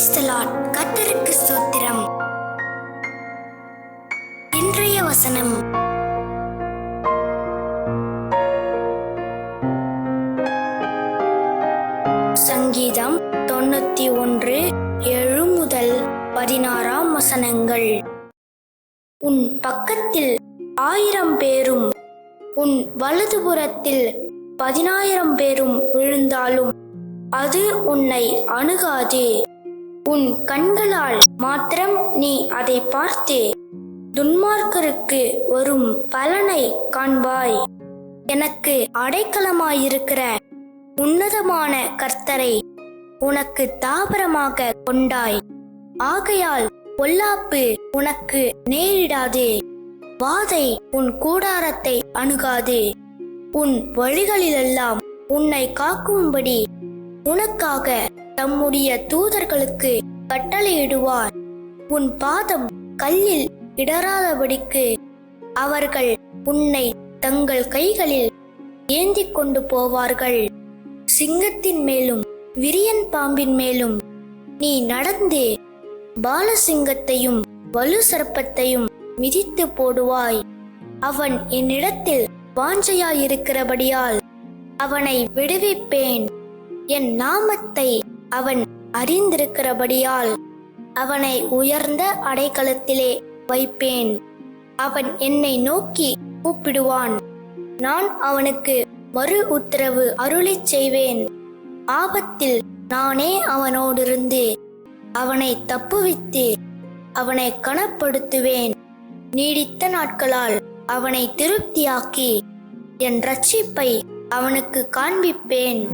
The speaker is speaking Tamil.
கத்தருக்கு சூத்திரம். இன்றைய வசனம். சங்கீதம் தொண்ணூத்தி ஒன்று ஏழு முதல் பதினாறாம் வசனங்கள். உன் பக்கத்தில் ஆயிரம் பேரும் உன் வலதுபுறத்தில் பதினாயிரம் பேரும் விழுந்தாலும் அது உன்னை அணுகாது. உன் கண்களால் மாத்திரம் நீ அதை பார்த்து. துன்மார்க்கருக்கு வரும் பலனை காண்பாய். எனக்கு அடைக்கலமாயிருக்கிற உன்னதமான கர்த்தரை உனக்கு தாபரமாக கொண்டாய். ஆகையால் பொல்லாப்பு உனக்கு நேரிடாது. வாதை உன் கூடாரத்தை அணுகாது. உன் வழிகளிலெல்லாம் உன்னை காக்கும்படி உனக்காக தம்முடைய தூதர்களுக்கு கட்டளையிடுவார். உன் பாதம் கல்லில் இடராதபடிக்கு அவர்கள் உன்னை தங்கள் கைகளில் ஏந்தி கொண்டு போவார்கள். சிங்கத்தின் மேலும் விரியன் பாம்பின் மேலும் நீ நடந்தே பாலசிங்கத்தையும் வலு சர்ப்பத்தையும் மிதித்து போடுவாய். அவன் என்னிடத்தில் வாஞ்சையாயிருக்கிறபடியால் அவனை விடுவிப்பேன். என் நாமத்தை அவன் அறிந்திருக்கிறபடியால் அவனை உயர்ந்த அடைக்கலத்திலே வைப்பேன். அவன் என்னை நோக்கி கூப்பிடுவான். நான் அவனுக்கு மறு உத்தரவு அருளி செய்வேன். ஆபத்தில் நானே அவனோடிருந்து அவனை தப்புவித்து அவனை கனப்படுத்துவேன். நீடித்த நாட்களால் அவனை திருப்தியாக்கி என் ரட்சிப்பை அவனுக்கு காண்பிப்பேன்.